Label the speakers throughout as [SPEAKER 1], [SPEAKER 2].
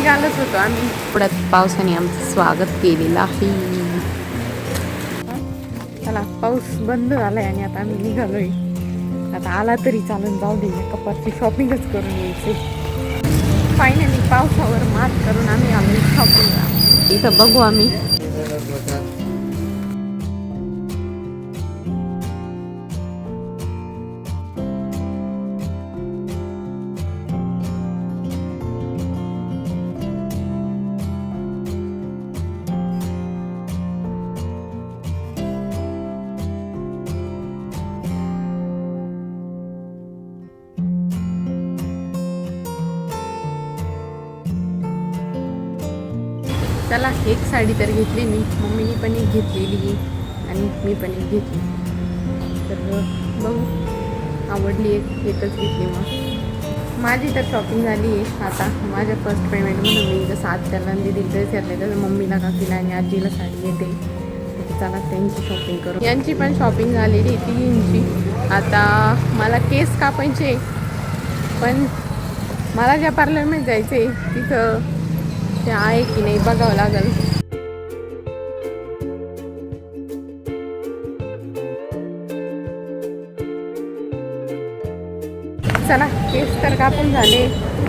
[SPEAKER 1] निघालच होतो आम्ही. पुढ्यात पावसाने आमचं स्वागत केलेलं आहे. चला पाऊस बंद झालाय आणि आता आम्ही निघालोय. आता आला तरी चालून जाऊ दे कपारची शॉपिंगच करून यायची फायनली पावसावर मात करून आम्ही आलो शॉपिंगला इथं बघू आम्ही. चला एक साडी तर घेतली मी. मम्मीने पण एक घेतलेली आणि मी पण एक घेतली. तर बघू. आवडली एक एकच घेतली मग. माझी तर शॉपिंग झाली आहे. आता माझ्या फर्स्ट पेमेंटमधून मी जसं आज त्याला दिली ड्रेस घेतले तसं मम्मीला काकीला आणि आजीला साडी येते चला त्यांची शॉपिंग करू. यांची पण शॉपिंग झालेली आहे तिघींची. आता मला केस कापायचे पण मला ज्या पार्लरमध्ये जायचं आहे तिथं ते आहे की नाही बघावं लागेल. चला केस तर कापून झाले.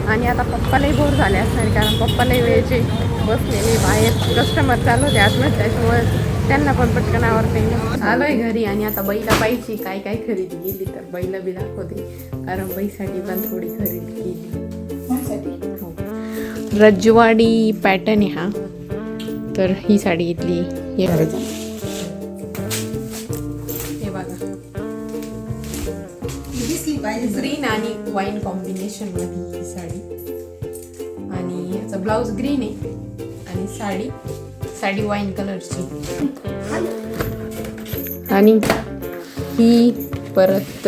[SPEAKER 1] आणि आता पप्पालाही बोर झाले असणार कारण पप्पालाही वेळचे बसलेले बाहेर. कस्टमर चालू होते आतमध्ये त्याच्यामुळे त्यांना पण पटकन आवडते आलोय घरी आणि आता बैला पाहिजे काय काय खरेदी केली तर बैला बी दाखवते. कारण बैसाठी पण थोडी खरेदी केली. रजवाडी पॅटर्न आहे हा. तर ही साडी घेतली. हे हे बघा. ग्रीन आणि वाईन कॉम्बिनेशनमध्ये ही साडी. आणि याचा ब्लाऊज ग्रीन आहे. आणि साडी साडी वाईन कलरची आणि ही परत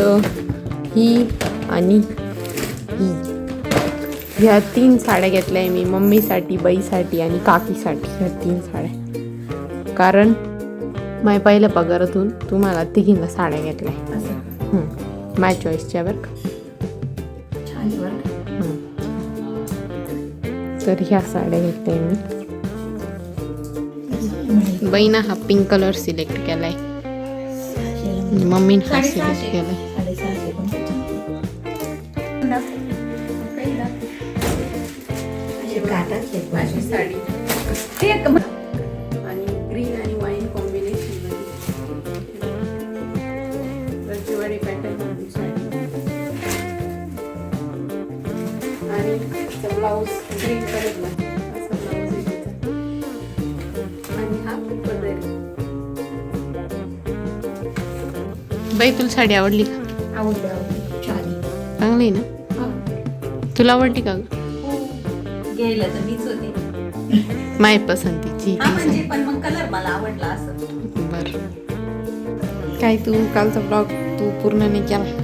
[SPEAKER 1] ही आणि ही. ह्या तीन साड्या घेतल्या आहे मी मम्मीसाठी बाईसाठी आणि काकीसाठी. ह्या तीन साड्या. कारण माझ्या पहिल्या पगारातून तुम्हाला तिघींना साड्या घेतल्या माय चॉईसच्या बरं का?
[SPEAKER 2] आहे?
[SPEAKER 1] तर ह्या साड्या घेतल्या मी. बहिणा हा पिंक कलर सिलेक्ट केलाय. आणि मम्मीने हा सिलेक्ट
[SPEAKER 2] साडेसहाशे.
[SPEAKER 1] केलाय.
[SPEAKER 2] अशी बाजू.
[SPEAKER 1] साडी
[SPEAKER 2] ते
[SPEAKER 1] आणि ग्रीन आणि वाईन कॉम्बिनेशन रजवाडी पॅटर्न साडी आणि ब्लाऊज ग्रीन कलरला असा ब्लाऊज आहे तिचा. आणि हा पदर बाई तुला साडी आवडली का
[SPEAKER 2] आवडली.
[SPEAKER 1] चांगली ना. तुला आवडली का.
[SPEAKER 2] घ्यायला तर मीच होते.
[SPEAKER 1] माय पसंतीची
[SPEAKER 2] हा म्हणजे पण मग कलर मला आवडला असं.
[SPEAKER 1] बर. काय तू कालचा ब्लॉग तू पूर्ण नाही केला?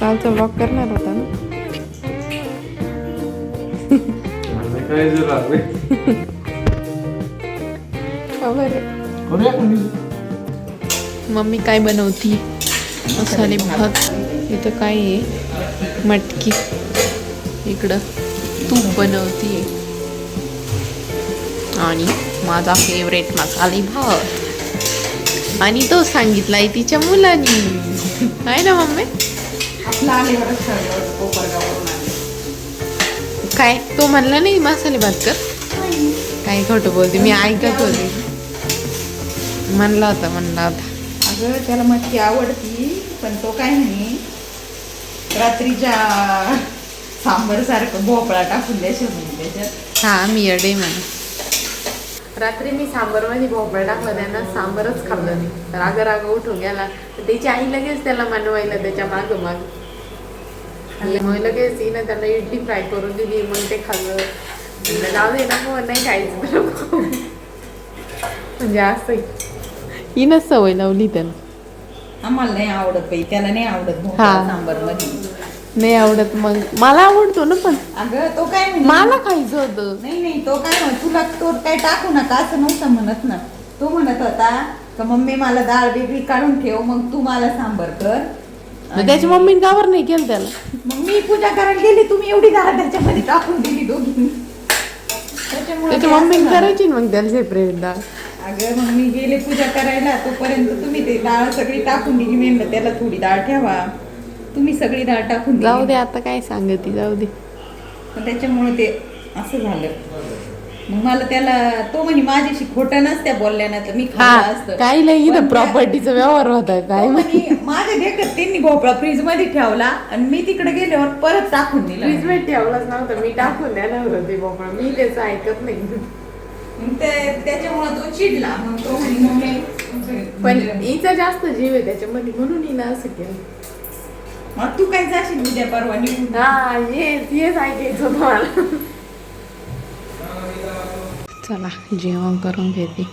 [SPEAKER 1] कालचा ब्लॉग करणार होता ना? खबर? मम्मी काय बनवती? मसाले भात. इथं काय आहे? मटकी. इकडं. तूप बनवती आणि माझा फेवरेट मसाले भात. आणि तो सांगितलाय तिच्या मुलांनी. आहे ना मम्मी? काय? तो म्हणला नाही मसाले भात कर? काय खोटं बोलते? मी ऐकत होते. म्हणला होता म्हणला होता.
[SPEAKER 3] अगं त्याला मटकी आवडती पण तो काय म्हणे रात्रीच्या सांबर सारखं भोपळा टाकून द्यायचे म्हणे त्याच्यात
[SPEAKER 1] हा मी अडे म्हणे रात्री मी सांबरमध्ये भोपळा टाकला त्यानं सांबरच खाल्लं नाही. राग राग उठून गेला. तर त्याची आई लगेच त्याला मानवायला त्याच्या माग माग. मग लगेच तिनं त्याला इडली फ्राय करून दिली मग ते खाल्लं. जाऊ दे ना मग नाही खायचं. म्हणजे असं. हिनच सवय लावली त्याला.
[SPEAKER 3] आम्हाला नाही आवडत बाई त्याला नाही आवडत
[SPEAKER 1] हा.
[SPEAKER 3] भोपळा सांबरमध्ये
[SPEAKER 1] नाही आवडत मग. मला आवडतो ना पण.
[SPEAKER 3] अगं तो काय म्हणे
[SPEAKER 1] मला खायचं होतं
[SPEAKER 3] नाही नाही तो काय म्हण तुला तो काय टाकू नका असं नव्हतं म्हणत ना. तो म्हणत होता का मम्मी मला डाळ वेगळी काढून ठेव मग तू मला सांबर कर.
[SPEAKER 1] मग त्याची मम्मीने कावर नाही केलं त्याला.
[SPEAKER 3] मग मी पूजा करायला गेली तुम्ही एवढी डाळ त्याच्यामध्ये टाकून दिली दोघींनी. त्याच्यामुळे
[SPEAKER 1] त्याची
[SPEAKER 3] ते असं
[SPEAKER 1] मम्मीने
[SPEAKER 3] झालं.
[SPEAKER 1] करायची ना मग त्याला सेपरेट डाळ
[SPEAKER 3] अगं मग मी गेले पूजा करायला तोपर्यंत तुम्ही ते डाळ सगळी टाकून दिली. मी म्हणलं त्याला थोडी डाळ ठेवा. तुम्ही सगळी डाळ टाकून दिली.
[SPEAKER 1] जाऊ दे आता काय सांगते जाऊ दे.
[SPEAKER 3] पण त्याच्यामुळे ते असं झालं. मग मला त्याला तो म्हणे माझ्याशी खोटं नसत्या बोलल्या ना तर मी खाल्लं
[SPEAKER 1] हा
[SPEAKER 3] असतं.
[SPEAKER 1] काही नाही इथं प्रॉपर्टीचा व्यवहार होता काय
[SPEAKER 3] तो म्हणे, माझ्या देखत त्यांनी भोपळा फ्रीजमध्ये ठेवला आणि मी तिकडे गेल्यावर परत टाकून दिला.
[SPEAKER 1] फ्रीजमध्ये ठेवलाच नव्हतं मी टाकून देणार होते बाबा मी त्याचं ऐकत नाही.
[SPEAKER 3] मग ते- त्याच्यामुळे तो चिडला. मग तो म्हणे मम्मी
[SPEAKER 1] पण हिचा जास्त जीव आहे त्याच्यामध्ये म्हणून हिनं असं केलं.
[SPEAKER 3] मग तू काय जाशील उद्या परवा निघून?
[SPEAKER 1] हा हेच ऐकायचं होतं मला चला जेवण करून घेते.